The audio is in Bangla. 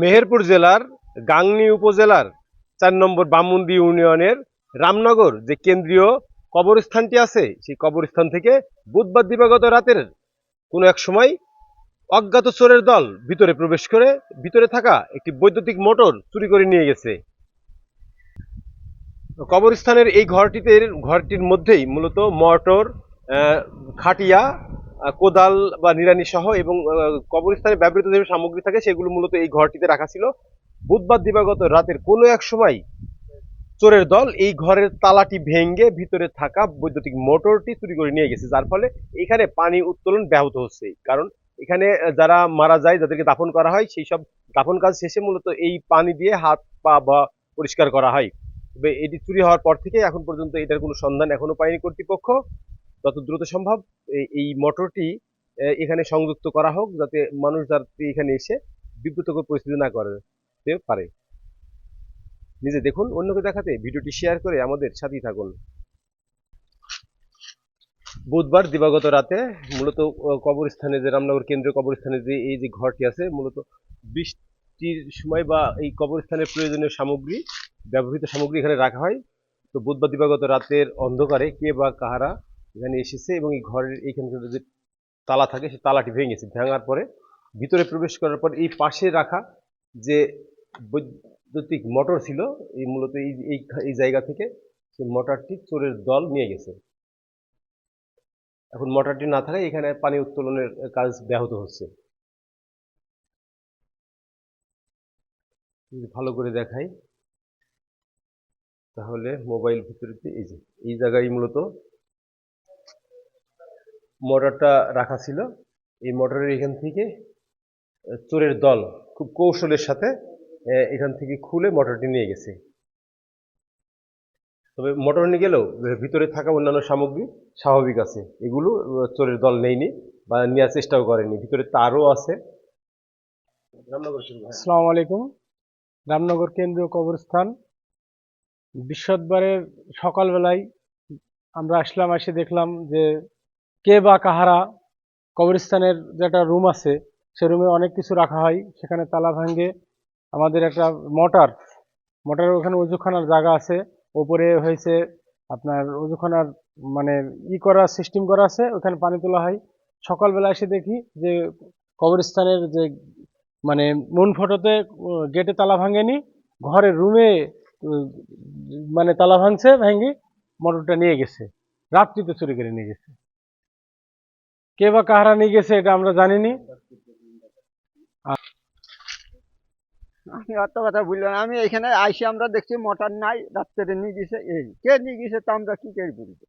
মেহেরপুর জেলার গাংনী উপজেলার চার নম্বর বামুন্দি ইউনিয়নের রামনগর যে কেন্দ্রীয় কবরস্থানটি আছে, সেই কবরস্থান থেকে বুধবার দিবাগত রাতের কোনো এক সময় অজ্ঞাত চোরের দল ভিতরে প্রবেশ করে ভিতরে থাকা একটি বৈদ্যুতিক মোটর চুরি করে নিয়ে গেছে। কবরস্থানের এই ঘরটিতে, ঘরটির মধ্যেই মূলত মোটর খাটিয়া কোদাল বা নিরানি সহ এবং কবরস্থানে ব্যবহৃত যে সামগ্রী থাকে সেগুলো মূলত এই ঘরটিতে রাখা ছিল। বুধবার দিবাগত রাতের কোনো এক সময় চোরের দল এই ঘরের তালাটি ভেঙে ভিতরে থাকা বৈদ্যুতিক মোটরটি চুরি করে নিয়ে গেছে, যার ফলে এখানে পানি উত্তোলন ব্যাহত হচ্ছে। কারণ এখানে যারা মারা যায় যাদেরকে দাফন করা হয়, সেই সব দাফন কাজ শেষে মূলত এই পানি দিয়ে হাত, পা, বা পরিষ্কার করা হয়। তবে এটি চুরি হওয়ার পর থেকে এখন পর্যন্ত এটার কোনো সন্ধান এখনও পায়নি কর্তৃপক্ষ। যত দ্রুত সম্ভব এই- মোটরটি এখানে সংযুক্ত করা হোক যাতে মানুষ যাতে এখানে এসে বিব্রতকর পরিস্থিতি না করতে পারে। নিজে দেখুন, অন্যকে দেখাতে ভিডিওটি শেয়ার করে আমাদের সাথেই থাকুন। বুধবার দিবাগত রাতে মূলত কবরস্থানে যে রামনগর কেন্দ্রীয় কবরস্থানে যে, এই যে ঘরটি আছে, মূলত বৃষ্টির সময় বা এই কবরস্থানের প্রয়োজনীয় সামগ্রী, ব্যবহৃত সামগ্রী এখানে রাখা হয়। তো বুধবার দিবাগত রাতের অন্ধকারে কে বা কাহারা এখানে এসেছে এবং এই ঘরের এইখানে যে তালা থাকে, সেই তালাটি ভেঙে গেছে ভাঙার পরে ভিতরে প্রবেশ করার পর এই পাশে রাখা যে বৈদ্যুতিক মোটর ছিল, এই মূলত এই এই জায়গা থেকে সেই মোটরটি চোরের দল নিয়ে গেছে। এখন মোটরটি না থাকায় এখানে পানি উত্তোলনের কাজ ব্যাহত হচ্ছে। ভালো করে দেখাই, তাহলে মোবাইল ভিতরে এই যে, এই জায়গায় মূলত মোটরটা রাখা ছিল। এই মোটরের এখান থেকে চোরের দল খুব কৌশলের সাথে এখান থেকে খুলে মোটরটি নিয়ে গেছে। তবে মোটর নিয়ে গেলেও ভিতরে থাকা অন্যান্য সামগ্রী স্বাভাবিক আছে। এগুলো চোরের দল নেয়নি বা নেওয়ার চেষ্টাও করেনি। ভিতরে তারও আছে। হ্যাঁ। আসসালামু আলাইকুম। রামনগর কেন্দ্রীয় কবরস্থান। বৃহস্পতিবারের সকালবেলায় আমরা আসলাম, এসে দেখলাম যে কে বা কাহারা কবরস্থানের যেটা রুম আছে, সে রুমে অনেক কিছু রাখা হয়। সেখানে তালা ভাঙ্গে আমাদের একটা মোটর মোটরের ওখানে উজুখানার জায়গা আছে। ওপরে হয়েছে আপনার উজুখানার মানে ই করা সিস্টেম করা আছে। ওখানে পানি তোলা হয়। সকালবেলা এসে দেখি যে কবরস্থানের যে মানে মন ফটোতে গেটে তালা ভাঙেনি। ঘরের রুমে মানে তালা ভাঙছে, ভাঙি মোটরটা নিয়ে গেছে। রাত্রিতে চুরি করে নিয়ে গেছে। কে বা কাহারা নিয়ে গেছে এটা আমরা জানিনি। আমি অত কথা বুঝলাম না। আমি এখানে আইসি আমরা দেখছি মোটর নাই, রাত্রে নিয়ে গেছে, এই কে নিয়ে গেছে তা আমরা কি করে বলব